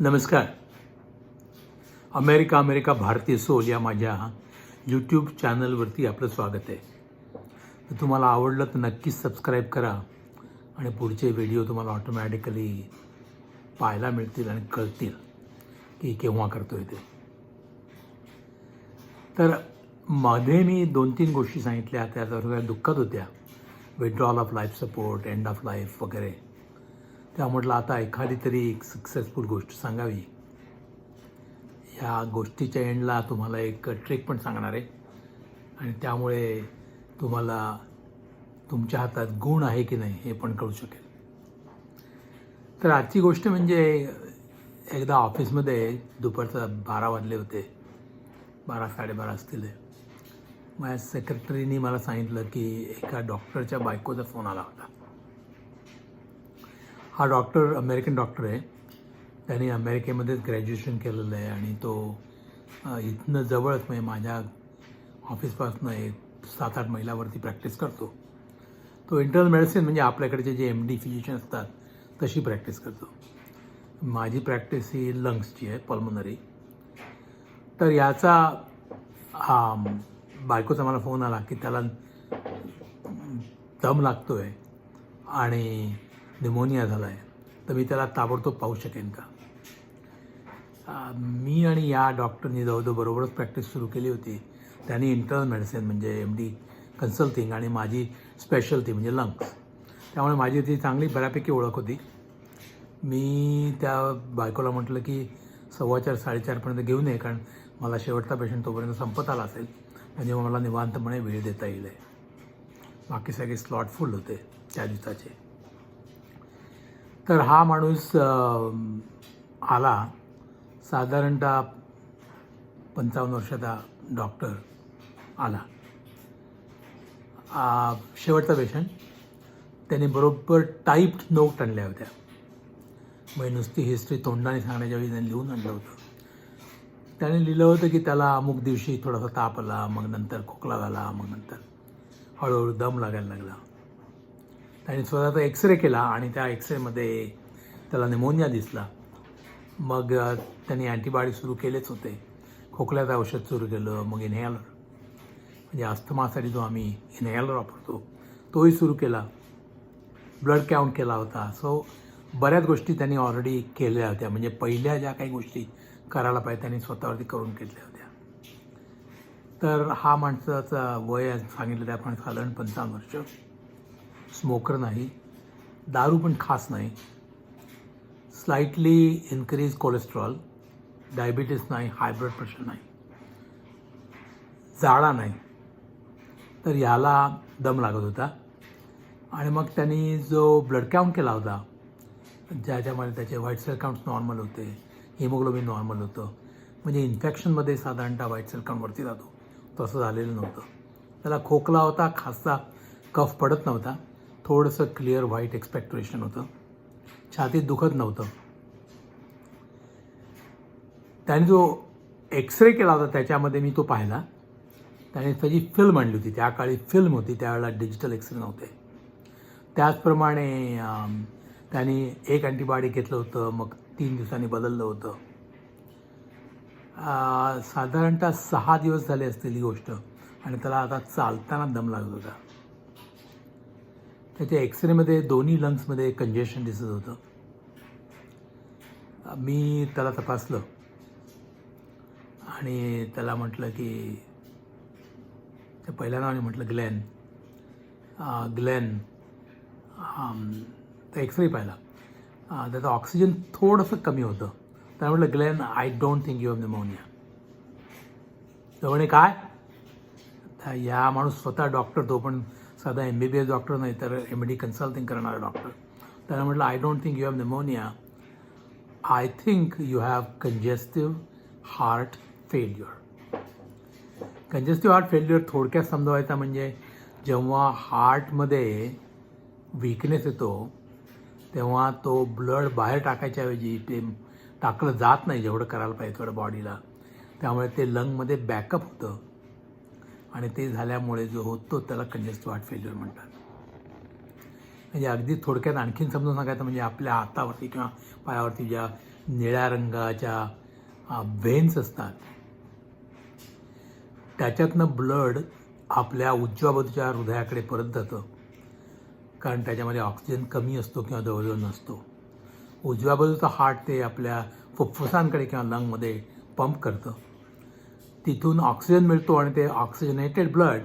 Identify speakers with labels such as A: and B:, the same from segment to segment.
A: नमस्कार. America America भारतीय soul या माझ्या यूट्यूब चॅनलवरती आपलं स्वागत आहे. तर तुम्हाला आवडलं तर नक्कीच सबस्क्राईब करा आणि पुढचे व्हिडिओ तुम्हाला ऑटोमॅटिकली पाहायला मिळतील आणि कळतील की केव्हा करतो आहे ते. तर मध्ये मी दोन तीन गोष्टी सांगितल्या त्या थोड्या दुःखद होत्या. Withdrawal of life support end of life वगैरे. त्या म्हटलं आता एखादी तरी एक सक्सेसफुल गोष्ट सांगावी. या गोष्टीच्या एंडला तुम्हाला एक ट्रिक पण सांगणार आहे. आणि त्यामुळे तुम्हाला तुमच्या हातात गुण आहे की नाही हे पण कळू शकेल. तर आजची गोष्ट म्हणजे एकदा ऑफिसमध्ये दुपारचा बारा वाजले होते. बारा साडेबारा असतील. माझ्या सेक्रेटरीनी मला सांगितलं की एका डॉक्टरच्या बायकोचा फोन आला होता. हा डॉक्टर अमेरिकन डॉक्टर आहे. त्यांनी अमेरिकेमध्येच ग्रॅज्युएशन केलेलं आहे आणि तो इथनं जवळच म्हणजे माझ्या ऑफिसपासून एक सात आठ महिलावरती प्रॅक्टिस करतो. तो इंटरनल मेडिसिन म्हणजे आपल्याकडचे जे एम डी फिजिशियन असतात तशी प्रॅक्टिस करतो. माझी प्रॅक्टिस ही लंग्सची आहे पल्मनरी तर याचा हा बायकोचा मला फोन आला की त्याला दम लागतो आहे आणि निमोनिया झाला आहे तर मी त्याला ताबडतोब पाहू शकेन का? मी आणि या डॉक्टरनी जवळजवळ बरोबरच प्रॅक्टिस सुरू केली होती. त्यांनी इंटरनल मेडिसिन म्हणजे एम डी कन्सल्टिंग आणि माझी स्पेशलिटी म्हणजे लंग्स त्यामुळे माझी ती चांगली बऱ्यापैकी ओळख होती. मी त्या बायकोला म्हटलं की सव्वा चार साडेचारपर्यंत घेऊन ये कारण मला शेवटचा पेशंट तोपर्यंत संपत आला असेल. म्हणजे मला निवांतपणे वेळ देता येईल. बाकी सगळे स्लॉट फुल होते त्या दिवसाचे. तर हा माणूस आला. साधारणतः पंचावन्न वर्षाचा डॉक्टर आला. शेवटचा पेशंट त्याने बरोबर टाईप्ड नोट आणल्या होत्या. म्हणजे नुसती हिस्ट्री तोंडाने सांगण्याच्या वेळी त्यांनी लिहून आणलं होतं. त्याने लिहिलं होतं की त्याला अमुक दिवशी थोडासा ताप आला मग नंतर खोकला झाला मग नंतर हळूहळू दम लागायला लागला. त्याने स्वतःचा एक्सरे केला आणि त्या एक्सरेमध्ये त्याला निमोनिया दिसला. मग त्यांनी अँटीबायोटिक सुरू केलेच होते. खोकल्याचं औषध सुरू केलं मग इनहेलर म्हणजे अस्थमासाठी जो आम्ही इनहेलर वापरतो तोही सुरू केला. ब्लड काउंट केला होता. सो बऱ्याच गोष्टी त्यांनी ऑलरेडी केल्या होत्या. म्हणजे पहिल्या ज्या काही गोष्टी करायला पाहिजे त्यांनी स्वतःवरती करून घेतल्या होत्या. तर हा माणसाचा वय सांगितलं त्याप्रमाणे साधारण पंचावन्न वर्ष. स्मोकर नाही दारू पण खास नाही. स्लाइटली इन्क्रीज कोलेस्ट्रॉल डायबिटीस नाही हाय ब्लड प्रेशर नाही. जाळा नाही. तर ह्याला दम लागत होता. आणि मग त्यांनी जो ब्लड काउंट केला होता ज्याच्यामध्ये त्याचे व्हाईट सेल काउंट नॉर्मल होते हिमोग्लोबिन नॉर्मल होतं म्हणजे इन्फेक्शनमध्ये साधारणतः व्हाईट सेल काउंटवरती जातो. तसं झालेलं नव्हतं. त्याला खोकला होता खासचा कफ पडत नव्हता. थोडंसं क्लिअर व्हाईट एक्सपेक्टोरेशन होतं. छातीत दुखत नव्हतं. त्याने जो एक्सरे केला होता त्याच्यामध्ये मी तो पाहिला. त्याने त्याची फिल्म आणली होती. त्या काळी फिल्म होती. त्यावेळेला डिजिटल एक्सरे नव्हते. त्याचप्रमाणे त्याने त्यांनी एक अँटीबायोटिक घेतलं होतं. मग तीन दिवसांनी बदललं होतं. साधारणतः सहा दिवस झाले असतील ही गोष्ट. आणि त्याला आता चालताना दम लागत होता. त्याच्या एक्सरेमध्ये दोन्ही लंग्समध्ये कंजेशन दिसत होतं. मी त्याला तपासलं. आणि त्याला म्हटलं की त्या पहिल्या नावाने म्हटलं ग्लेन. ग्लॅन. ग्लेन तर एक्सरे पाहिला. त्याचा ऑक्सिजन थोडंसं कमी होतं. त्याला म्हटलं Glen I don't think you have pneumonia तर म्हणे काय? या माणूस स्वतः डॉक्टर तो पण साधा M B B S doctor नाही तर एम डी कन्सल्टिंग करणारा डॉक्टर त्यानं म्हटलं I don't think you have pneumonia I think you have congestive heart failure congestive heart failure थोडक्यात समजवायचा म्हणजे जेव्हा हार्टमध्ये विकनेस येतो तेव्हा तो ब्लड बाहेर टाकायच्याऐवजी ते टाकलं जात नाही जेवढं करायला पाहिजे थोडं बॉडीला त्यामुळे ते लंगमध्ये बॅकअप होतं. आणि ते झाल्यामुळे जो होतो त्याला कंजेस्टिव्ह हार्ट फेल्युअर म्हणतात. म्हणजे अगदी थोडक्यात आणखीन समजून सांगायचं म्हणजे आपल्या हातावरती किंवा पायावरती ज्या निळ्या रंगाच्या व्हेन्स असतात त्याच्यातनं ब्लड आपल्या उजव्या बाजूच्या हृदयाकडे परत जातं. कारण त्याच्यामध्ये ऑक्सिजन कमी असतो किंवा जवळजवळ नसतो. उजव्या बाजूचं हार्ट ते आपल्या फुफ्फुसांकडे किंवा लंगमध्ये पंप करतं. तिथून ऑक्सिजन मिळतो आणि ते ऑक्सिजनेटेड ब्लड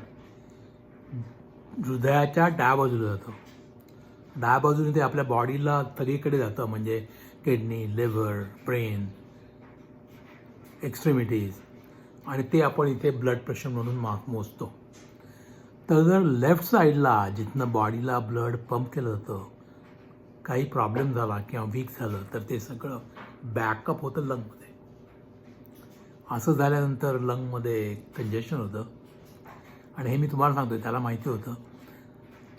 A: हृदयाच्या डाव्या बाजूला जातं. डाव्या बाजूने ते आपल्या बॉडीला सगळीकडे जातं म्हणजे किडनी लिव्हर ब्रेन एक्स्ट्रीमिटीज आणि ते आपण इथे ब्लड प्रेशर म्हणून मा मोजतो. तर जर लेफ्ट साईडला जिथनं बॉडीला ब्लड पंप केलं जातं काही प्रॉब्लेम झाला किंवा वीक झालं तर ते सगळं बॅकअप होतं लंग असं झाल्यानंतर लंगमध्ये कंजेशन होतं. आणि हे मी तुम्हाला सांगतो त्याला माहिती होतं.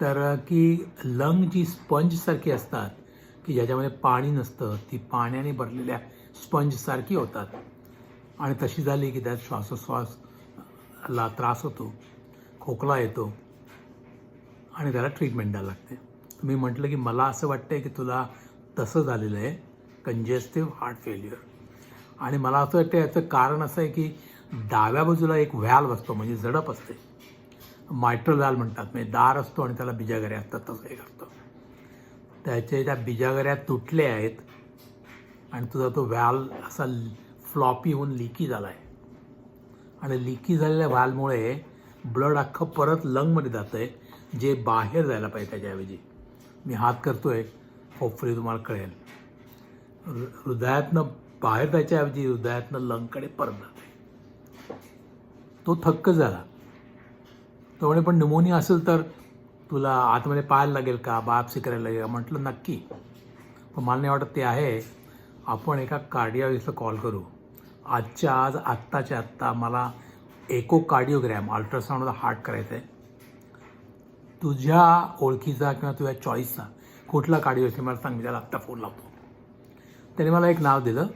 A: तर की लंग जी स्पंजसारखी असतात की ज्याच्यामध्ये पाणी नसतं ती पाण्याने भरलेल्या स्पंजसारखी होतात. आणि तशी झाली की त्यात श्वासोश्वासला त्रास होतो खोकला येतो आणि त्याला ट्रीटमेंट द्यायला लागते. मी म्हटलं की मला असं वाटतं आहे की तुला तसं झालेलं आहे कंजेस्टिव्ह हार्ट फेल्युअर आणि मला असं वाटतं याचं कारण असं आहे की डाव्या बाजूला एक व्हॅल्व असतो म्हणजे झडप असते. मायट्रल व्हॅल्व म्हणतात म्हणजे दार असतो आणि त्याला बिजागऱ्या असतात तसं हे करतं. त्याचे त्या बिजागऱ्या तुटल्या आहेत आणि तुझा तो व्हॅल्व असा फ्लॉपी होऊन लिकी झाला आहे आणि लिकी झालेल्या व्हॅल्वमुळे ब्लड अख्खं परत लंगमध्ये जातं आहे जे बाहेर जायला पाहिजे त्याच्याऐवजी. मी हात करतो आहे होपफुली तुम्हाला कळेल. हृदयातनं बाहेर जायच्याऐवजी हृदयातनं लंगकडे परत तो थक्क झाला. तो म्हणे पण निमोनिया असेल तर तुला आतमध्ये पाहायला लागेल का? बापसी करायला लागेल म्हटलं नक्की. पण मला नाही वाटत ते आहे. आपण एका कार्डिओलॉजिस्टला कॉल करू. आजच्या आज आत्ताच्या आत्ता मला एको कार्डिओग्रॅम अल्ट्रासाऊंडला हार्ट करायचं आहे. तुझ्या ओळखीचा किंवा तुझ्या चॉईसचा कुठला कार्डिओलॉजिस्ट मला सांग मी त्याला आत्ता फोन लावतो. त्याने मला एक नाव दिलं.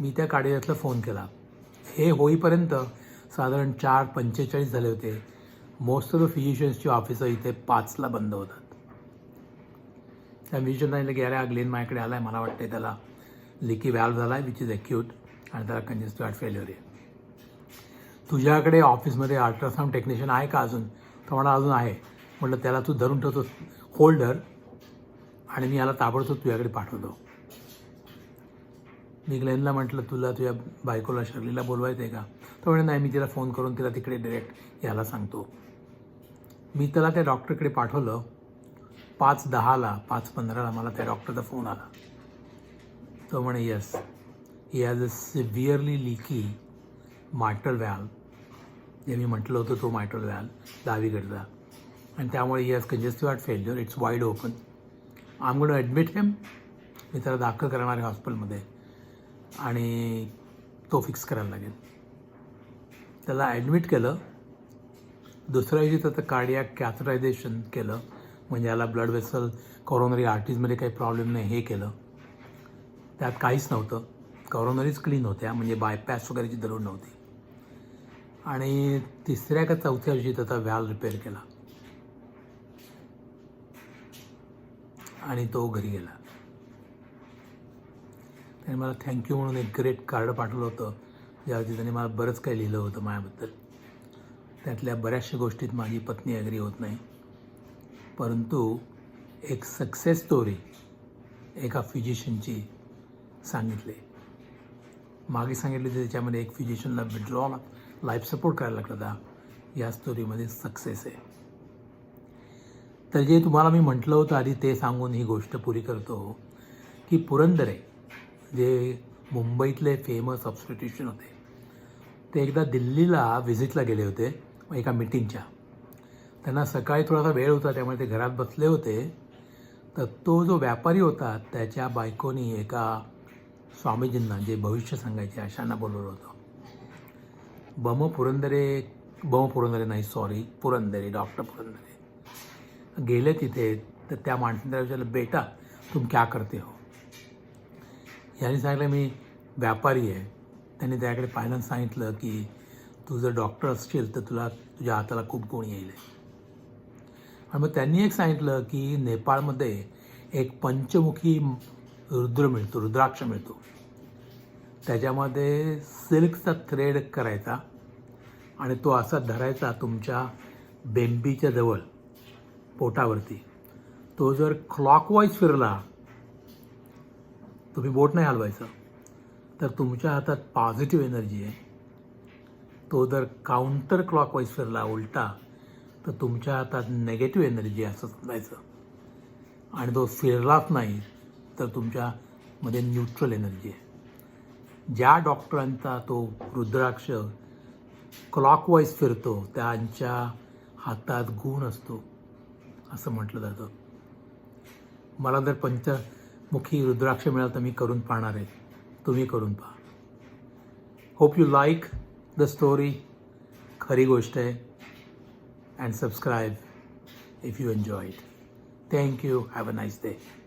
A: मी त्या कार्डिओलॉजिस्टला फोन केला. हे होईपर्यंत साधारण चार पंचेचाळीस झाले होते. मोस्ट ऑफ द फिजिशियन्सची ऑफिसं इथे पाचला बंद होतात. त्या फिजिशियन सांगितलं की अरे हा ग्लेन माझ्याकडे आला आहे मला वाटतं त्याला लिकी व्हॅल्व झाला आहे विच इज अक्यूट आणि त्याला कंजेस्टिव्ह हार्ट फेल्युअर आहे. तुझ्याकडे ऑफिसमध्ये अल्ट्रासाऊंड टेक्निशियन आहे का अजून? तर म्हणा अजून आहे. म्हटलं त्याला तू धरून ठेवतो होल्डर आणि मी याला ताबडतोब तुझ्याकडे पाठवतो. मी ग्लेनला म्हटलं तुला तुझ्या बायकोला शर्लीला बोलवायचं आहे का? तो म्हणे नाही मी तिला फोन करून तिला तिकडे डिरेक्ट यायला सांगतो. मी त्याला त्या डॉक्टरकडे पाठवलं. पाच दहाला पाच पंधराला मला त्या डॉक्टरचा फोन आला. तो म्हणे यस ही हॅज अ सिव्हिअरली लिकी मायट्रल व्हॅल जे मी म्हटलं होतं तो मायट्रल व्हॅल डावीकडचा. आणि त्यामुळे he has congestive heart failure it's wide open I'm gonna admit हेम मी त्याला दाखल करणार आहे हॉस्पिटलमध्ये आणि तो फिक्स करायला लागेल. त्याला ॲडमिट केलं. दुसऱ्या दिवशी त्याचं कार्डिया कॅथरायझेशन केलं. म्हणजे याला ब्लड वेसल कॉरोनरी आर्टीजमध्ये काही प्रॉब्लेम नाही हे केलं. त्यात काहीच नव्हतं. कॉरोनरीज क्लीन होत्या म्हणजे बायपॅस वगैरेची जरूर नव्हती. आणि तिसऱ्या का चौथ्या दिवशी त्याचा व्हॅल रिपेअर केला. आणि तो घरी गेला. त्याने मला थँक्यू म्हणून एक ग्रेट कार्ड पाठवलं होतं. ज्यावरती त्याने मला बरंच काही लिहिलं होतं माझ्याबद्दल. त्यातल्या बऱ्याचशा गोष्टीत माझी पत्नी ॲग्री होत नाही. परंतु एक सक्सेस स्टोरी एका फिजिशियनची सांगितली. मागे सांगितले तर त्याच्यामध्ये एक फिजिशियनला विड्रॉ लाईफ सपोर्ट करायला लागला होता. या स्टोरीमध्ये सक्सेस आहे. तर जे तुम्हाला मी म्हटलं होतं आधी ते सांगून ही गोष्ट पुरी करतो की पुरंदरे जे मुंबईतले फेमस ऑब्स्टिट्यूशन होते ते एकदा दिल्लीला व्हिजिटला गेले होते एका मिटिंगच्या त्यांना सकाळी थोडासा वेळ होता त्यामुळे ते घरात बसले होते. तर तो जो व्यापारी होता त्याच्या बायकोनी एका स्वामीजींना जे भविष्य सांगायचे अशांना बोलवलं होतं. बम पुरंदरे बम पुरंदरे नाही सॉरी पुरंदरे डॉक्टर पुरंदरे. गेले तिथे तर त्या माणसाने विचारलं बेटा तुम क्या करते हो? यांनी सांगितलं मी व्यापारी आहे. त्यांनी त्याकडे पाहिल्यानं सांगितलं की तू जर डॉक्टर असशील तर तुला तुझ्या हाताला खूप गुण येईल. आणि मग त्यांनी एक सांगितलं की नेपाळमध्ये एक पंचमुखी रुद्र मिळतो रुद्राक्ष मिळतो. त्याच्यामध्ये सिल्कचा थ्रेड करायचा आणि तो असा धरायचा तुमच्या बेंबीच्या जवळ पोटावरती. तो जर क्लॉकवाईज फिरला तुम्ही बोट नाही हलवायचं. तर तुमच्या हातात पॉझिटिव्ह एनर्जी आहे. तो जर काउंटर क्लॉकवाईज फिरला उलटा तर तुमच्या हातात नेगेटिव्ह एनर्जी असं समजायचं. आणि तो फिरलाच नाही तर तुमच्यामध्ये न्यूट्रल एनर्जी आहे. ज्या डॉक्टरांचा तो रुद्राक्ष क्लॉकवाईज फिरतो त्यांच्या हातात गुण असतो असं म्हटलं जातं. मला जर मुखी रुद्राक्ष मिळालं तर मी करून पाहणार आहे. तुम्ही करून पहा. Hope you like the story खरी गोष्ट आहे. And subscribe if you enjoy it thank you have a nice day